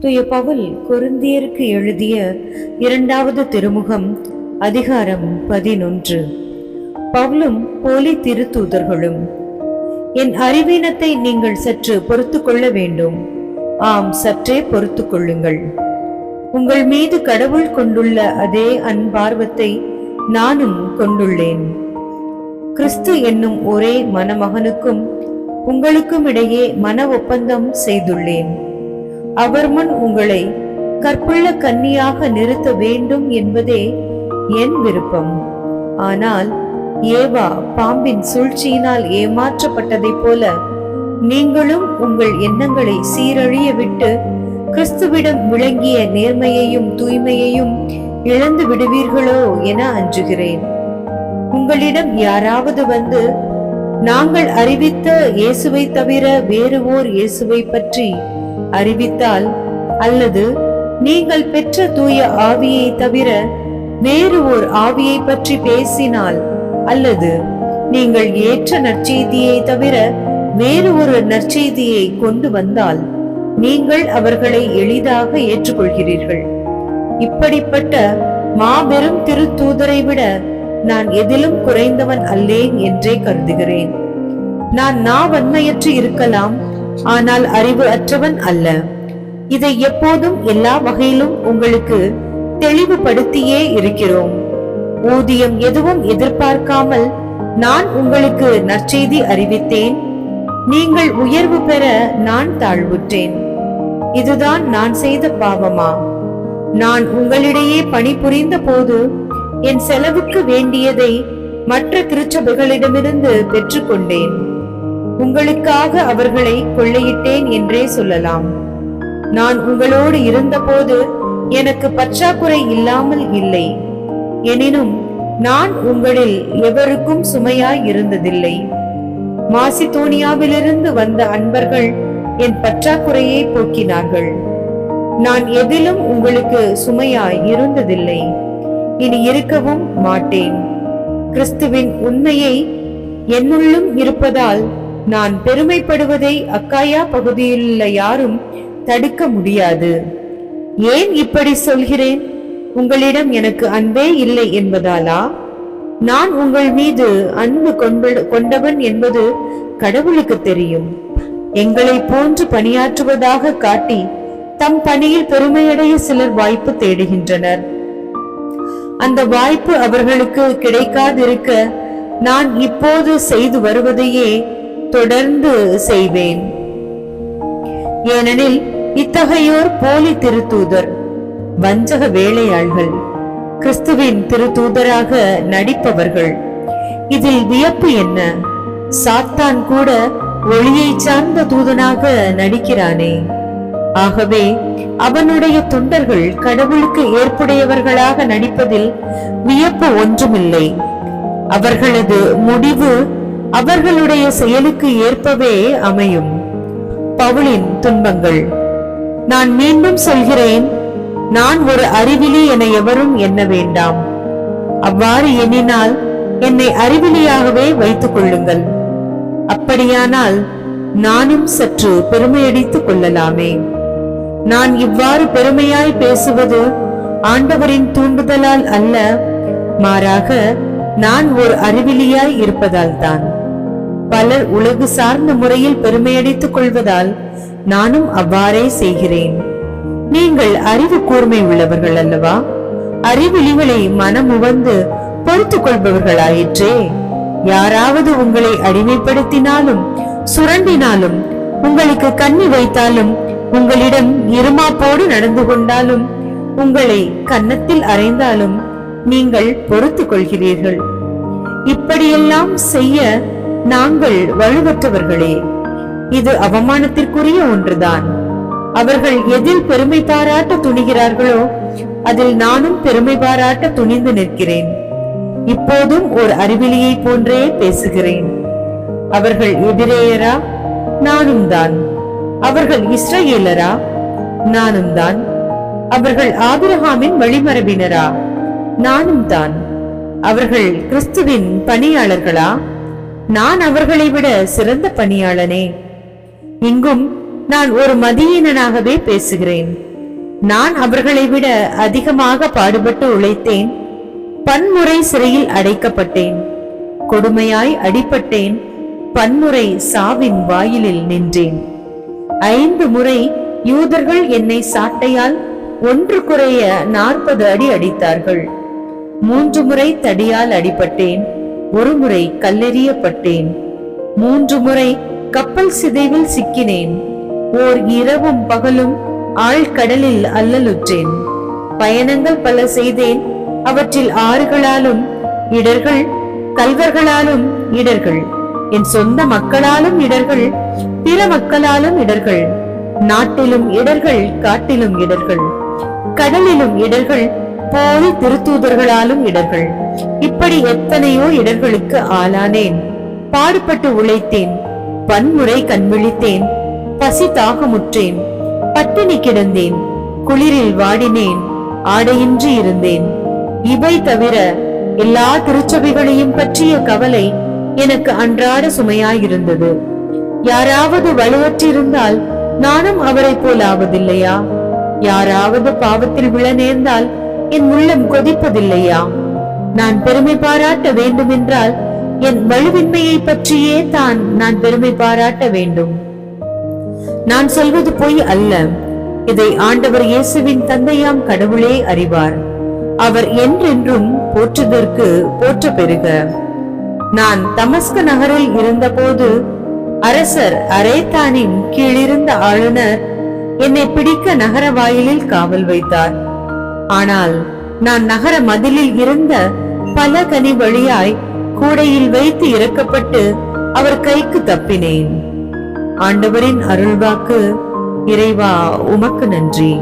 துய பவுல் கொருந்தியருக்கு எழுதிய இரண்டாவது திருமுகம் அதிகாரம் பதினொன்று. பவுலும் போலி திருத்தூதர்களும் என் அறிவீனத்தை நீங்கள் சற்று பொறுத்து கொள்ள வேண்டும். ஆம் சற்றே பொறுத்து கொள்ளுங்கள். உங்கள் மீது கடவுள் கொண்டுள்ள அதே அன்பார்வத்தை நானும் கொண்டுள்ளேன். கிறிஸ்து என்னும் ஒரே மணமகனுக்கும் உங்களுக்கும் இடையே மன ஒப்பந்தம் செய்துள்ளேன். அவர் முன் உங்களை கற்புள்ள கன்னியாக நிறுத்த வேண்டும் என்பதே என் விருப்பம். ஆனால் ஏவா பாம்பின் சூழ்ச்சியினால் ஏமாற்றப்பட்டதைப் போல நீங்களும் உங்கள் எண்ணங்களை சீரழிய விட்டு கிறிஸ்துவிடம் விளங்கிய நேர்மையையும் தூய்மையையும் இழந்து விடுவீர்களோ என அஞ்சுகிறேன். உங்களிடம் யாராவது வந்து நாங்கள் அறிவித்த இயேசுவை தவிர வேறு ஓர் இயேசுவை பற்றி அறிவித்தால் அல்லது நீங்கள் பெற்ற தூய ஆவியை தவிர வேறு ஓர் ஆவியை பற்றி பேசினால் அல்லது நீங்கள் ஏற்ற நற்செய்தியை தவிர வேறு ஒரு நற்செய்தியை கொண்டு வந்தால் நீங்கள் அவர்களை எளிதாக ஏற்றுக்கொள்கிறீர்கள். இப்படிப்பட்ட மாபெரும் திருத்தூதரை விட நான் எதிலும் குறைந்தவன் அல்லேன் என்றே கருதுகிறேன். நான் நாவன்மையற்று இருக்கலாம் ஆனால் அறிவு அற்றவன் அல்ல. இதை எப்போதும் எல்லா வகையிலும் உங்களுக்கு தெளிவுபடுத்தியே இருக்கிறோம். ஊதியம் எதுவும் எதிர்பார்க்காமல் நான் உங்களுக்கு நற்செய்தி அறிவித்தேன். நீங்கள் உயர்வு பெற நான் தாழ்வுற்றேன். இதுதான் நான் செய்த பாவமா? நான் உங்களிடையே பணிபுரிந்த போது என் செலவுக்கு வேண்டியதை மற்ற திருச்சபைகளிடமிருந்து பெற்றுக்கொண்டேன். உங்களுக்காக அவர்களை கொள்ளையிட்டேன் என்றே சொல்லலாம். நான் உங்களோடு இருந்தபோது எனக்கு பற்றாக்குறை இல்லாமல் இல்லை. எனினும் நான் உங்களில் எவருக்கும் சுமையாய் இருந்ததில்லை. மாசிதோனியாவிலிருந்து வந்த அன்பர்கள் என் பற்றாக்குறையை போக்கினார்கள். நான் எதிலும் உங்களுக்கு சுமையாய் இருந்ததில்லை. இனி இருக்கவும் மாட்டேன். கிறிஸ்துவின் உண்மையை என்னுள்ளும் இருப்பதால் நான் பெருமைப்படுவதை அக்காயா பகுதியிலுள்ள யாரும் தடுக்க முடியாது. ஏன் இப்படி சொல்கிறேன்? உங்களிடம் எனக்கு அன்பே இல்லை என்பதாலா? நான் உங்கள் மீது அன்பு கொண்டு- கொண்டவன் என்பது கடவுளுக்கு தெரியும். எங்களை போன்று பணியாற்றுவதாக காட்டி தம் பணியில் பெருமையடைய சிலர் வாய்ப்பு தேடுகின்றனர். அந்த வாய்ப்பு அவர்களுக்கு கிடைக்காதிருக்க நான் இப்போது செய்து வருவதையே தொடர்ந்து செய்வேன். ஏனெனில் இத்தகையோர் போலி திருத்தூதர் வஞ்சக வேலையாள்கள் கிறிஸ்துவின் திருத்தூதராக நடிப்பவர்கள். இதில் வியப்பு என்ன? சாத்தான் கூட ஒளியை சார்ந்த தூதனாக நடிக்கிறானே. ஆகவே அவனுடைய தொண்டர்கள் கடவுளுக்கு ஏற்புடையவர்களாக நடிப்பதில் வியப்பு ஒன்றுமில்லை. அவர்களது முடிவு அவர்களுடைய செயலுக்கு ஏற்பவே அமையும். பவுலின் துன்பங்கள். நான் மீண்டும் சொல்கிறேன் நான் ஒரு அறிவிலி என எவரும் எண்ண வேண்டாம். அவ்வாறு எண்ணினால் என்னை அறிவிலியாகவே வைத்துக் கொள்ளுங்கள். அப்படியானால் நானும் சற்று பெருமையடித்துக் கொள்ளலாமே. நான் இவ்வாறு பெருமையாய் பேசுவது ஆண்டவரின் தூண்டுதலால் அல்ல மாறாக நான் ஒரு அறிவிலியாய் இருப்பதால் தான் பலர் உலகு சார்ந்த முறையில் பெருமையடித்துக் கொள்வதால் நானும் அவ்வாறே செய்கிறேன். நீங்கள் அறிவு கூர்மை உள்ளவர்கள் அல்லவா? அறிவிலிகளை மனமுவந்து பொறுத்துக் கொள்பவர்களாயிற்றே. யாராவது உங்களை அடிமைப்படுத்தினாலும் சுரண்டினாலும் உங்களுக்கு கண்ணி வைத்தாலும் உங்களிடம் இருமாப்போடு நடந்து கொண்டாலும் உங்களை கன்னத்தில் அறைந்தாலும் நீங்கள் பொறுத்துக் கொள்கிறீர்கள். இப்படியெல்லாம் செய்ய நாங்கள் வலுவற்றவர்களே இது அவமானத்திற்குரிய ஒன்றுதான். அவர்கள் எதில் பெருமை பாராட்ட துணிகிறார்களோ அதில் நானும் பெருமை பாராட்ட துணிந்து நிற்கிறேன். இப்போதும் ஒரு அறிவிலியை போன்றே பேசுகிறேன். அவர்கள் எபிரேயரா? நானும் தான் அவர்கள் இஸ்ரேலரா நானும் தான் அவர்கள் ஆபிரஹாமின் வழிமரபினரா? நானும் தான் அவர்கள் கிறிஸ்துவின் பணியாளர்களா? நான் அவர்களை விட சிறந்த பணியாளனே. இங்கும் நான் ஒரு மதியீனனாகவே பேசுகிறேன். நான் அவர்களை விட அதிகமாக பாடுபட்டு உழைத்தேன். பன்முறை சிறையில் அடைக்கப்பட்டேன். கொடுமையாய் அடிபட்டேன். பன்முறை சாவின் வாயிலில் நின்றேன். ஐந்து முறை யூதர்கள் என்னை சாட்டையால் ஒன்று குறைய நாற்பது அடி அடித்தார்கள். மூன்று முறை தடியால் அடிபட்டேன். ஒரு முறை கல்லெறியப்பட்டேன். மூன்று முறை கப்பல் சிதைவில் சிக்கினேன். ஓர் இரவும் பகலும் ஆழ்கடலில் அல்லலுற்றேன். பயணங்கள் பல செய்தேன். அவற்றில் ஆறுகளாலும் இடர்கள் கல்வர்களாலும் இடர்கள். என் சொந்த மக்களாலும் இடர்கள் பிற மக்களாலும் இடர்கள். நாட்டிலும் இடர்கள் காட்டிலும் இடர்கள். கடலிலும் இடர்கள் போலி திருத்தூதர்களாலும் இடர்கள். இப்படி எத்தனையோ இடர்களுக்கு ஆளானேன். பாடுபட்டு உழைத்தேன். பன்முறை கண்விழித்தேன். பசி தாகமுற்றேன். பட்டினி கிடந்தேன். குளிரில் வாடினேன். ஆடையின்றி இருந்தேன். இவை தவிர எல்லா திருச்சபைகளையும் பற்றிய கவலை எனக்கு அன்றாட சுமையாயிருந்தது. யாராவது வலுவற்றிருந்தால் நானும் அவரைப் போல் ஆவதில்லையா யாராவது பாவத்தில் விழ நேர்ந்தால் என் உள்ளம் கொதிப்பதில்லையா? நான் பெருமை பாராட்ட வேண்டுமென்றால் என் வலுவின்மையை பற்றியே தான் நான் பெருமை பாராட்ட வேண்டும். நான் சொல்வது பொய் அல்ல. இதை ஆண்டவர் இயேசுவின் தந்தையாம் கடவுளே அறிவார். அவர் என்றென்றும் போற்றுதற்கு போற்ற பெறுக. நான் தமஸ்க நகரில் இருந்தபோது அரசர் அரேத்தானின் கீழிருந்த ஆளுநர் என்னை பிடிக்க நகர வாயிலில் காவல் வைத்தார். ஆனால் நான் நகர மதிலில் இருந்த பல கனி வழியாய் கூடையில் வைத்து இறக்கப்பட்டு அவர் கைக்கு தப்பினேன். ஆண்டவரின் அருள்வாக்கு இறைவா உமக்கு நன்றி.